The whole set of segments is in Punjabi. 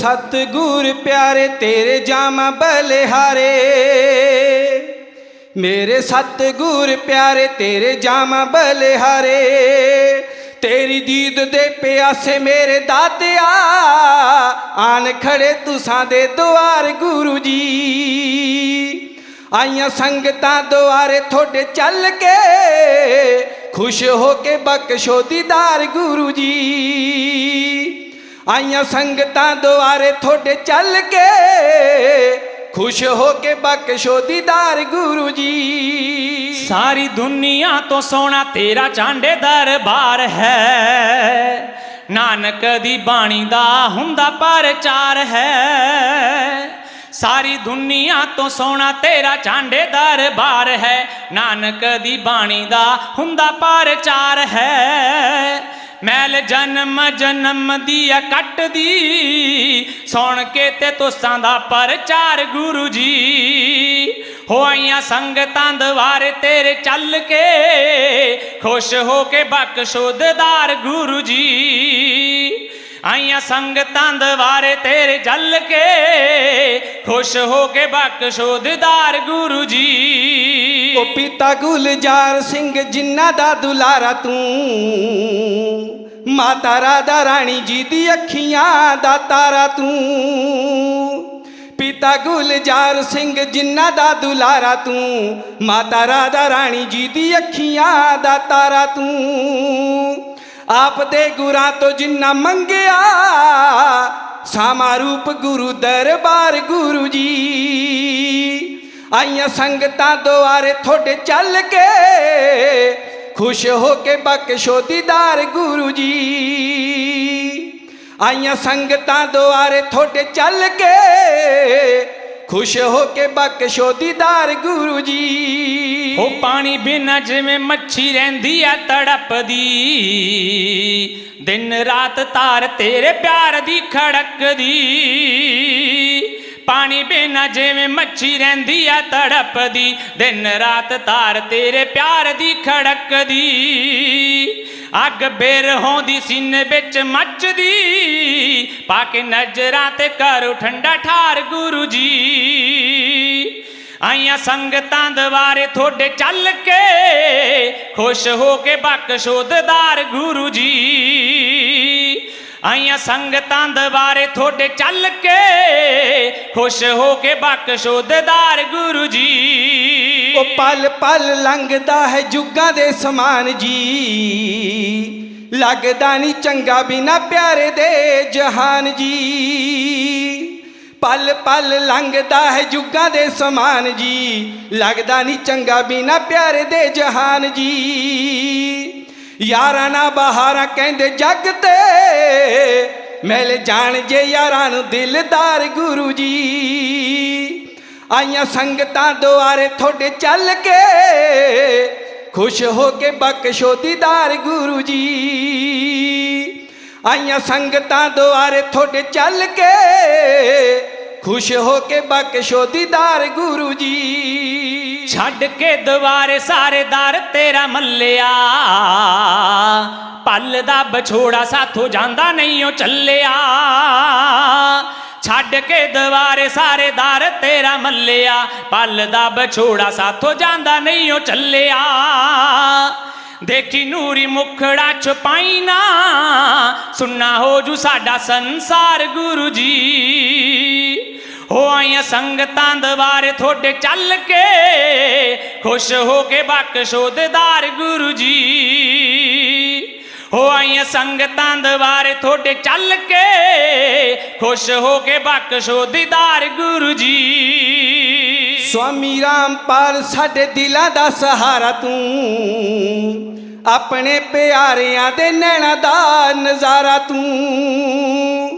ਸਤਿਗੁਰ ਪਿਆਰੇ, ਤੇਰੇ ਜਾਮਾ ਬਲਿਹਾਰੇ। ਮੇਰੇ ਸਤਿਗੁਰ ਪਿਆਰੇ, ਤੇਰੇ ਜਾਮਾ ਬਲਿਹਾਰੇ। ਤੇਰੀ ਦੀਦ ਦੇ ਪਿਆਸੇ ਮੇਰੇ ਦਾਤਿਆ। ਆਨ ਖੜੇ ਤੁਸਾਂ ਦੇ ਦੁਆਰ ਗੁਰੂ ਜੀ। ਆਈਆਂ ਸੰਗਤਾਂ ਦੁਆਰੇ ਤੁਹਾਡੇ ਚੱਲ ਕੇ, ਖੁਸ਼ ਹੋ ਕੇ ਬਖਸ਼ੋ ਦੀਦਾਰ ਗੁਰੂ ਜੀ। ਆਈਆਂ ਸੰਗਤਾਂ ਦੁਆਰੇ ਤੁਹਾਡੇ ਚੱਲ ਕੇ। ਖੁਸ਼ ਹੋ ਕੇ ਬਖਸ਼ੋ ਦੀਦਾਰ ਗੁਰੂ ਜੀ। ਸਾਰੀ ਦੁਨੀਆ ਤੋਂ ਸੋਹਣਾ ਤੇਰਾ ਚਾਂਡੇ ਦਰਬਾਰ ਹੈ। ਨਾਨਕ ਦੀ ਬਾਣੀ ਦਾ ਹੁੰਦਾ ਪ੍ਰਚਾਰ ਹੈ। ਸਾਰੀ ਦੁਨੀਆ ਤੋਂ ਸੋਹਣਾ ਤੇਰਾ ਚਾਂਡੇ ਦਰਬਾਰ ਹੈ। ਨਾਨਕ ਦੀ ਬਾਣੀ ਦਾ ਹੁੰਦਾ ਪ੍ਰਚਾਰ ਹੈ। ਮੈਲ ਜਨਮ ਜਨਮ ਦੀ ਆ ਕੱਟਦੀ। ਸੁਣ ਕੇ ਤੇ ਤੁਸਾਂ ਦਾ ਪ੍ਰਚਾਰ ਗੁਰੂ ਜੀ। ਹੋਈਆਂ ਸੰਗਤਾਂ ਦਵਾਰੇ ਤੇਰੇ ਚੱਲ ਕੇ। ਖੁਸ਼ ਹੋ ਕੇ ਬਖਸ਼ੋ ਗੁਰੂ ਜੀ। ਆਈਆਂ ਸੰਗਤਾਂ ਦਵਾਰੇ ਤੇਰੇ ਚੱਲ ਕੇ। ਖੁਸ਼ ਹੋ ਕੇ ਬਖਸ਼ੋ ਗੁਰੂ ਜੀ। ਉਹ ਪਿਤਾ ਗੁਲਜ਼ਾਰ ਸਿੰਘ, ਜਿਨ੍ਹਾਂ ਦਾ ਦੁਲਾਰਾ ਤੂੰ। ਮਾਤਾ ਰਾਧਾ ਰਾਣੀ ਜੀ ਦੀ ਅੱਖੀਆਂ ਦਾ ਤਾਰਾ ਤੂੰ। ਪਿਤਾ ਗੁਲਜ਼ਾਰ ਸਿੰਘ ਜਿੰਨਾ ਦਾ ਦੁਲਾਰਾ ਤੂੰ। ਮਾਤਾ ਰਾਧਾ ਰਾਣੀ ਜੀ ਦੀ ਅੱਖੀਆਂ ਦਾ ਤਾਰਾ ਤੂੰ। ਆਪ ਦੇ ਗੁਰਾਂ ਤੋਂ ਜਿੰਨਾ ਮੰਗਿਆ, ਸਾਮਾ ਰੂਪ ਗੁਰੂ ਦਰਬਾਰ ਗੁਰੂ ਜੀ। ਆਈਆਂ ਸੰਗਤਾਂ ਦੁਆਰੇ ਤੁਹਾਡੇ ਚੱਲ ਕੇ ਖੁਸ਼ ਹੋ ਕੇ ਬਖਸ਼ੋ ਦੀਦਾਰ ਗੁਰੂ ਜੀ। ਆਈਆਂ ਸੰਗਤਾਂ ਦੁਆਰੇ ਤੁਹਾਡੇ ਚੱਲ ਕੇ ਖੁਸ਼ ਹੋ ਕੇ ਬਖਸ਼ੋ ਦੀਦਾਰ ਗੁਰੂ ਜੀ। ਉਹ ਪਾਣੀ ਬਿਨਾ ਜਿਵੇਂ ਮੱਛੀ ਰਹਿੰਦੀ ਐ ਤੜਪਦੀ। ਦਿਨ ਰਾਤ ਤਾਰ ਤੇਰੇ ਪਿਆਰ ਦੀ ਖੜਕਦੀ। ਪਾਣੀ ਬਿਨਾ ਜਿਵੇਂ ਮੱਛੀ ਰਹਿੰਦੀ ਐ ਤੜਪਦੀ, ਦਿਨ ਰਾਤ ਤਾਰ ਤੇਰੇ ਪਿਆਰ ਦੀ ਖੜਕਦੀ। ਅੱਗ ਬੇਰ ਹੋਂਦੀ, ਸੀਨੇ ਵਿੱਚ ਮੱਚਦੀ, ਪਾ ਕੇ ਨਜ਼ਰਾਂ ਤੇ ਕਰੋ ਠੰਡਾ ਠਾਰ ਗੁਰੂ ਜੀ ਆਈਆਂ ਸੰਗਤਾਂ ਦਵਾਰੇ ਤੁਹਾਡੇ ਚੱਲ ਕੇ, ਖੁਸ਼ ਹੋ ਕੇ ਬਖਸ਼ੋ ਗੁਰੂ ਜੀ ਆਈਆਂ ਸੰਗਤਾਂ ਦਵਾਰੇ ਤੁਹਾਡੇ ਚੱਲ ਕੇ ਖੁਸ਼ ਹੋ ਕੇ ਬਖਸ਼ੋ ਦਿਦਾਰ ਗੁਰੂ ਜੀ ਉਹ ਪਲ ਪਲ ਲੰਘਦਾ ਹੈ ਜੁਗਾਂ ਦੇ ਸਮਾਨ ਜੀ ਲੱਗਦਾ ਨਹੀਂ ਚੰਗਾ ਬਿਨਾ ਪਿਆਰੇ ਦੇ ਜਹਾਨ ਜੀ ਪਲ ਪਲ ਲੰਘਦਾ ਹੈ ਜੁਗਾਂ ਦੇ ਸਮਾਨ ਜੀ ਲੱਗਦਾ ਨਹੀਂ ਚੰਗਾ ਬਿਨਾ ਪਿਆਰੇ ਦੇ ਜਹਾਨ ਜੀ ਯਾਰਾਂ ਨਾ ਬਹਾਰਾਂ ਕਹਿੰਦੇ ਜੱਗ ਤੇ। ਮਿਲ ਜਾਣ ਜੇ ਯਾਰਾਂ ਨੂੰ ਦਿਲਦਾਰ ਗੁਰੂ ਜੀ। ਆਈਆਂ ਸੰਗਤਾਂ ਦੁਆਰੇ ਤੁਹਾਡੇ ਚੱਲ ਕੇ। ਖੁਸ਼ ਹੋ ਕੇ ਬਖਸ਼ੋ ਦੀਦਾਰ ਗੁਰੂ ਜੀ। ਆਈਆਂ ਸੰਗਤਾਂ ਦੁਆਰੇ ਤੁਹਾਡੇ ਚੱਲ ਕੇ। ਖੁਸ਼ ਹੋ ਕੇ ਬਖਸ਼ੋ ਦੀਦਾਰ ਗੁਰੂ ਜੀ। ਛੱਡ ਕੇ ਦੁਆਰੇ ਸਾਰੇ ਦਰ ਤੇਰਾ ਮੱਲਿਆ। ਪਲ ਦਾ ਬਛੋੜਾ ਸਾਥੋਂ ਜਾਂਦਾ ਨਹੀਂ ਉਹ ਚੱਲਿਆ। ਛੱਡ ਕੇ ਦੁਆਰੇ ਸਾਰੇ ਦਰ ਤੇਰਾ ਮੱਲਿਆ। ਪਲ ਦਾ ਵਿਛੋੜਾ ਸਾਥੋਂ ਜਾਂਦਾ ਨਹੀਂ ਉਹ ਚੱਲਿਆ। ਦੇਖੀ ਨੂਰੀ ਮੁਖੜਾ ਛੁਪਾਈ ਨਾ। ਸੁਣਨਾ ਹੋ ਜੂ ਸਾਡਾ ਸੰਸਾਰ ਗੁਰੂ ਜੀ। ਹੋ ਆਈਆਂ ਸੰਗਤਾਂ ਦਵਾਰੇ ਤੁਹਾਡੇ ਚੱਲ ਕੇ ਖੁਸ਼ ਹੋ ਕੇ ਬਖਸ਼ੋ ਦਿਦਾਰ ਗੁਰੂ ਜੀ। ਹੋ ਆਈਆਂ ਸੰਗਤਾਂ ਦਵਾਰੇ ਤੁਹਾਡੇ ਚੱਲ ਕੇ ਖੁਸ਼ ਹੋ ਕੇ ਬਖਸ਼ੋ ਦਿਦਾਰ ਗੁਰੂ ਜੀ। ਸਵਾਮੀ ਰਾਮਪਾਲ, ਸਾਡੇ ਦਿਲਾਂ ਦਾ ਸਹਾਰਾ ਤੂੰ। ਆਪਣੇ ਪਿਆਰਿਆਂ ਦੇ ਨੈਣਾ ਦਾ ਨਜ਼ਾਰਾ ਤੂੰ।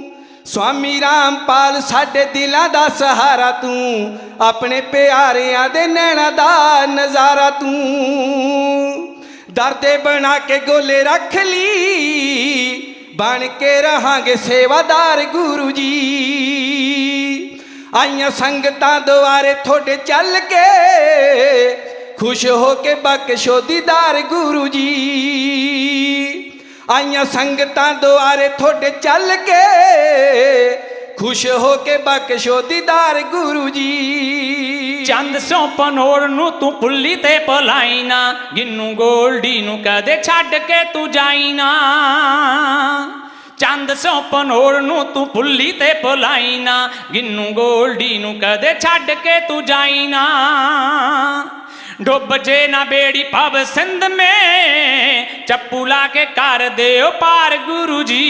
ਸਵਾਮੀ ਰਾਮਪਾਲ, ਸਾਡੇ ਦਿਲਾਂ ਦਾ ਸਹਾਰਾ ਤੂੰ। ਆਪਣੇ ਪਿਆਰਿਆਂ ਦੇ ਨੈਣਾ ਦਾ ਨਜ਼ਾਰਾ ਤੂੰ। ਦਰਦੇ ਬਣਾ ਕੇ ਗੋਲੇ ਰੱਖ ਲਈ ਬਣ ਕੇ ਰਹਾਂਗੇ ਸੇਵਾਦਾਰ ਗੁਰੂ ਜੀ। ਆਈਆਂ ਸੰਗਤਾਂ ਦੁਆਰੇ ਤੁਹਾਡੇ ਚੱਲ ਕੇ ਖੁਸ਼ ਹੋ ਕੇ ਬਖਸ਼ੋ ਦੀਦਾਰ ਗੁਰੂ ਜੀ। ਆਈਆਂ ਸੰਗਤਾਂ ਦੁਆਰੇ ਤੁਹਾਡੇ ਚੱਲ ਕੇ ਖੁਸ਼ ਹੋ ਕੇ ਬਖਸ਼ੋ ਦੀਦਾਰ ਗੁਰੂ ਜੀ। ਚੰਦ ਸਿਓ ਪਨੋੜ ਨੂੰ ਤੂੰ ਪੁੱਲੀ ਤੇ ਪਲਾਈ ਨਾ, ਗਿੰਨੂ ਗੋਲਡੀ ਨੂੰ ਕਦੇ ਛੱਡ ਕੇ ਤੂੰ ਜਾਈ ਨਾ। ਚੰਦ ਸਿਓ ਪਨੋੜ ਨੂੰ ਤੂੰ ਪੁੱਲੀ ਤੇ ਪਲਾਈ ਨਾ, ਗਿੰਨੂ ਗੋਲਡੀ ਨੂੰ ਕਦੇ ਛੱਡ ਕੇ ਤੂੰ ਜਾਈ ਨਾ। ਡੁੱਬ ਜੇ ਨਾ ਬੇੜੀ ਪਵ ਸਿੰਧ ਮੇ। ਚੱਪੂ ਲਾ ਕੇ ਕਰ ਦਿਓ ਪਾਰ ਗੁਰੂ ਜੀ।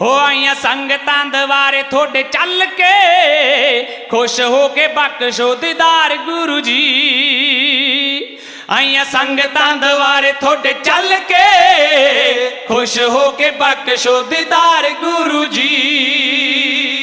ਹੋ ਆਈਆਂ ਸੰਗਤਾਂ ਦਵਾਰੇ ਤੁਹਾਡੇ ਚੱਲ ਕੇ। ਖੁਸ਼ ਹੋ ਕੇ ਬਖਸ਼ੋ ਦੀਦਾਰ ਗੁਰੂ ਜੀ। ਆਈਆਂ ਸੰਗਤਾਂ ਦਵਾਰੇ ਤੁਹਾਡੇ ਚੱਲ ਕੇ। ਖੁਸ਼ ਹੋ ਕੇ ਬਖਸ਼ੋ ਦੀਦਾਰ ਗੁਰੂ ਜੀ।